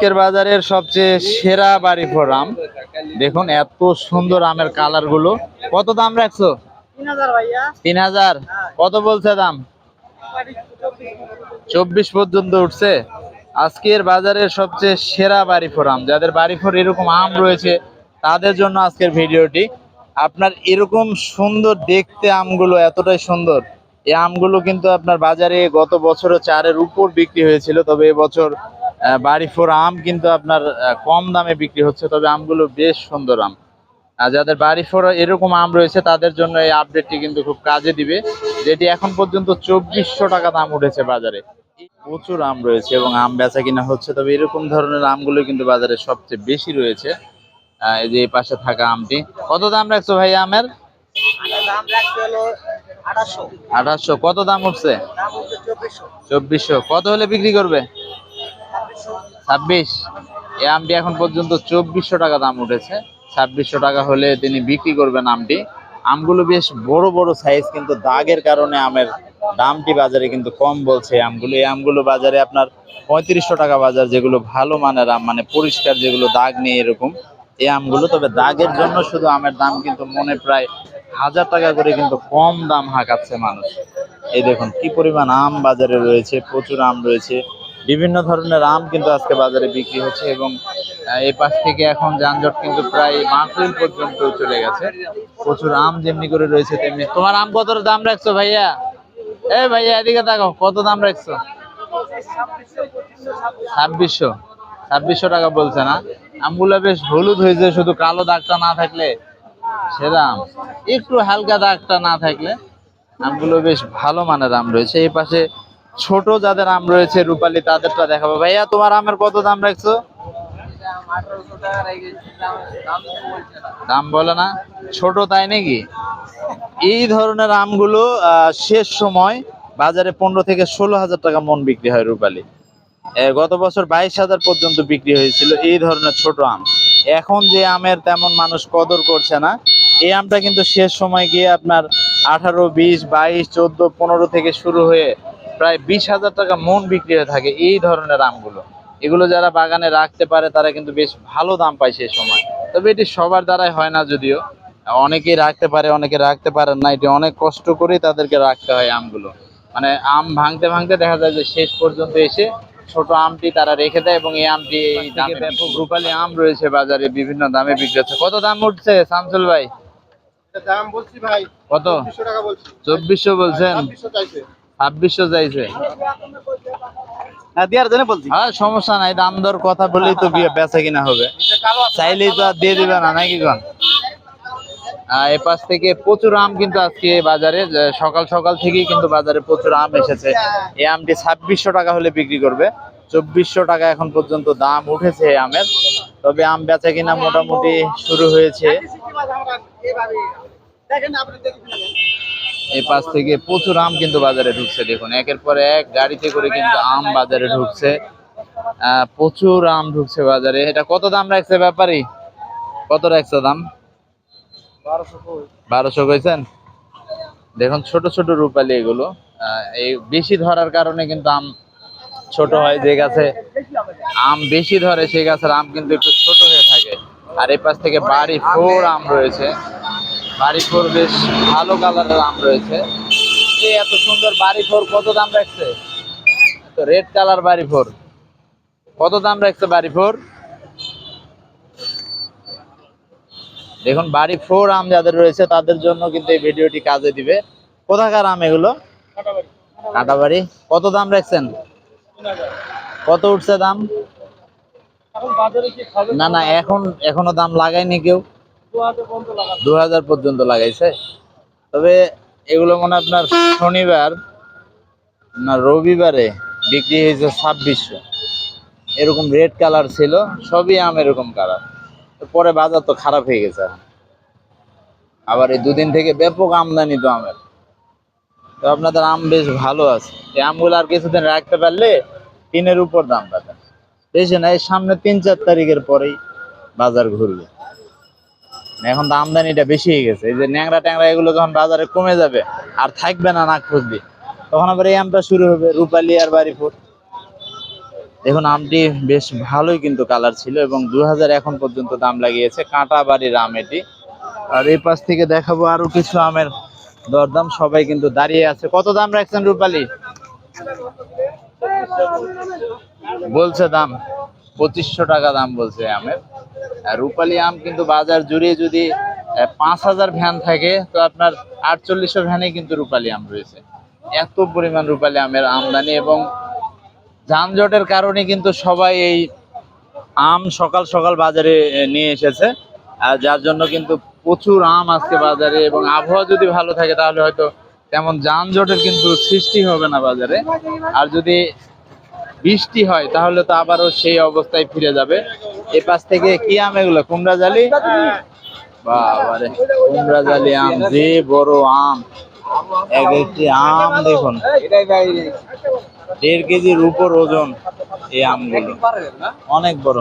আজকের বাজারের সবচেয়ে সেরা বাড়ি ফোর আম দেখুন এত সুন্দর আমের কালারগুলো। কত দাম রাখছো? তিন হাজার হাজার? কত বলছে দাম? চব্বিশ পর্যন্ত উঠছে। আজকের বাজারের সবচেয়ে সেরা বাড়ি ফোর আম যাদের বাড়ি ফোর এরকম আম রয়েছে তাদের জন্য আজকের ভিডিওটি। আপনার এরকম সুন্দর দেখতে আমগুলো এতটাই সুন্দর। এই আমগুলো কিন্তু আপনার বাজারে গত বছরও চারের উপর বিক্রি হয়েছিল তবে এবছর বাড়ি ফোর আম কিন্তু আপনার কম দামে বিক্রি হচ্ছে তবে আমগুলো বেশ সুন্দর আম। আর যাদের বাড়ি ফোর এরকম আম রয়েছে তাদের জন্য এই আপডেটটি কিন্তু খুব কাজে দিবে যেটি এখন পর্যন্ত চব্বিশশো টাকা দাম উঠেছে বাজারে। প্রচুর আম রয়েছে এবং আম বেচা কিনা হচ্ছে তবে এরকম ধরনের আমগুলো কিন্তু বাজারে সবচেয়ে বেশি রয়েছে। এই যে এই পাশে থাকা আমটি। কত দাম রাখছো ভাই আমের? আঠাশশো। কত দাম উঠছে? চব্বিশশো। কত হলে বিক্রি করবে? ছাব্বিশ। এই আমটি এখন পর্যন্ত চব্বিশশো টাকা দাম উঠেছে। ছাব্বিশশো টাকা হলে তিনি বিক্রি করবেন আমটি। আমগুলো বেশ বড় বড় সাইজ কিন্তু দাগের কারণে আমের দামটি বাজারে কিন্তু কম বলছে আমগুলো। এই আমগুলো বাজারে আপনার পঁয়ত্রিশশো টাকা বাজার, যেগুলো ভালো মানের আম মানে পরিষ্কার যেগুলো দাগ নেই এরকম, এই আমগুলো। তবে দাগের জন্য শুধু আমের দাম কিন্তু মনে প্রায় হাজার টাকা করে কিন্তু কম দাম হাঁকাচ্ছে মানুষ। এই দেখুন, কি পরিমাণ আম বাজারে রয়েছে, প্রচুর আম রয়েছে। বিভিন্ন ধরনের আম কিন্তু আজকে বাজারে বিক্রি হচ্ছে এবং এই পাশ থেকে এখন যানজট কিন্তু প্রায় মাহফিল পর্যন্ত চলে গেছে। প্রচুর আম যেমনি করে রয়েছে তেমনি। তোমার আম কত দাম রাখছো ভাইয়া? এ ভাইয়া, এদিকে তাকাও, কত দাম রাখছো? ছাব্বিশশো। ছাব্বিশশো টাকা বলছে না? আমগুলো বেশ হলুদ হয়েছে শুধু কালো দাগটা না থাকলে। সেরা আম। একটু হালকা দাগটা না থাকলে আমগুলো বেশ ভালো মানের আম রয়েছে। এই পাশে ছোট যাদের আম রয়েছে রূপালী, তাদেরটা দেখাবো। ভাইয়া, তোমার আমের কত দাম রাখছো? দাম বলে না। ছোট তাই নাকি? এই ধরনের আমগুলো শেষ সময় বাজারে পনেরো থেকে ষোলো হাজার টাকা মন বিক্রি হয় রূপালী। গত বছর বাইশ হাজার পর্যন্ত বিক্রি হয়েছিল এই ধরনের ছোট আম। এখন যে আমের তেমন মানুষ কদর করছে না, এই আমটা কিন্তু শেষ সময় গিয়ে আপনার আঠারো, বিশ, বাইশ, চোদ্দ, পনেরো থেকে শুরু হয়ে প্রায় বিশ হাজার টাকা মন বিক্রি হয়ে থাকে এই ধরনের আমগুলো। এগুলো যারা বাগানে রাখতে পারে তারা কিন্তু বেশ ভালো দাম পায় সেই সময়। তবে এটি সবার দ্বারাই হয় না যদিও। অনেকেই রাখতে পারে অনেকে রাখতে পারেন না। এটি অনেক কষ্ট করেই তাদেরকে রাখতে হয় আমগুলো। মানে আম ভাঙতে ভাঙতে দেখা যায় যে শেষ পর্যন্ত এসে ছোট আমটি তারা রেখে দেয় এবং এই আমটি এই দামে ব্যাপক রূপালী আম রয়েছে বাজারে বিভিন্ন দামে বিক্রি হচ্ছে। কত দাম উঠছে শামসুল ভাই? দাম বলছি ভাই কত? টাকা বলছি। চব্বিশশো বলছেন? ছাব্বিশশো চাইছে। ছাব্বিশশো হ্যাঁ দেওয়ার জন্য বলছি। হ্যাঁ সমস্যা নাই দাম দর কথা বলেই তো বিয়ে বেচা কিনা হবে। চাইলেই তো আর দিয়ে দিবে না নাকি কন? আহ, এ পাশ থেকে প্রচুর আম কিন্তু আজকে বাজারে সকাল সকাল থেকেই কিন্তু বাজারে প্রচুর আম এসেছে। এই আমটি ছাব্বিশশো টাকা হলে বিক্রি করবে। চব্বিশশো টাকা এখন পর্যন্ত দাম উঠেছে এই আমের। তবে আম বেচা কিনা মোটামুটি শুরু হয়েছে। দেখেন আপনি দেখুন এই পাশ থেকে প্রচুর আম কিন্তু বাজারে ঢুকছে, দেখুন। একের পর এক গাড়িতে করে কিন্তু আম বাজারে ঢুকছে। প্রচুর আম ঢুকছে বাজারে। এটা কত দাম রাখছে ব্যাপারী? কত রাখছে দাম? বারোশো কইছেন? দেখুন, ছোট ছোট রূপালি এগুলো। এই বেশি ধরার কারণে কিন্তু আম ছোট হয় যে গাছে। আম বেশি ধরে সেই গাছের আম কিন্তু একটু ছোট হয়ে থাকে। আর এই পাশ থেকে বাড়ি ফোর আম রয়েছে। বাড়ি ফোর বেশ ভালো কালারের আম রয়েছে। এই এত সুন্দর বাড়ি ফোর কত দাম রাখছে? তো রেড কালার বাড়ি ফোর কত দাম রাখছে বাড়ি ফোর দেখুন বাড়ি ফোর আম যাদের রয়েছে তাদের জন্য কিন্তু এই ভিডিওটি কাজে দিবে। কোথাকার আম এগুলো? কাটাবাড়ি। কত দাম রাখছেন? কত উঠছে দাম? না না এখন এখনও দাম লাগায়নি কেউ। দু হাজার পর্যন্ত লাগাইছে। তবে এগুলো মনে আপনার শনিবার না রবিবারে বিক্রি হয়েছে ছাব্বিশশো। এরকম রেড কালার ছিল, সবই আম এরকম কালার পরে বাজার তো খারাপ হয়ে গেছে আবার এই দুদিন থেকে ব্যাপক আমদানি তো আমের। তো আপনাদের আম বেশ ভালো আছে। এই আমগুলো আর কিছুদিন রাখতে পারলে তিনের উপর দাম পাবেন বেশি না, এই সামনে তিন চার তারিখের পরেই বাজার ঘুরবে। এখন তো আমদানিটা বেশি হয়ে গেছে। এই যে ন্যাংরা ট্যাংরা এগুলো যখন বাজারে কমে যাবে, আর থাকবে না নাক খুঁজবি তখন আবার এই আমটা শুরু হবে রূপালি আর বাড়িপুর দেখুন, আমটি বেশ ভালোই কিন্তু কালার ছিল এবং দু হাজার এখন পর্যন্ত দাম লাগিয়েছে কাঁটা বাড়ির আম এটি। আর এই পাশ থেকে দেখাবো আরও কিছু আমের দরদাম, সবাই কিন্তু দাঁড়িয়ে আছে। কত দাম রাখছেন রূপালী? বলছে দাম। পঁচিশশো টাকা দাম বলছে আমের। আর রূপালী আম কিন্তু বাজার জুড়ে যদি পাঁচ হাজার ভ্যান থাকে, তো আপনার আটচল্লিশশো ভ্যানে কিন্তু রূপালি আম রয়েছে। এত পরিমাণ রূপালি আমের আমদানি এবং যানজটের কারণে কিন্তু সবাই এই আম সকাল সকাল বাজারে নিয়ে এসেছে। আর যার জন্য কিন্তু প্রচুর আম আজকে বাজারে এবং আবহাওয়া যদি ভালো থাকে, তাহলে হয়তো তেমন যানজটের কিন্তু সৃষ্টি হবে না বাজারে। আর যদি বৃষ্টি হয়, তাহলে তো আবারও সেই অবস্থায় ফিরে যাবে। এ পাশ থেকে কি আম এগুলো? কুমড়া জালি? বাবারে, কুমড়া জালি আম, যে বড় আম। এক একটি আম দেখুন, দেড় কেজির উপর ওজন এই আমগুলো। অনেক বড়।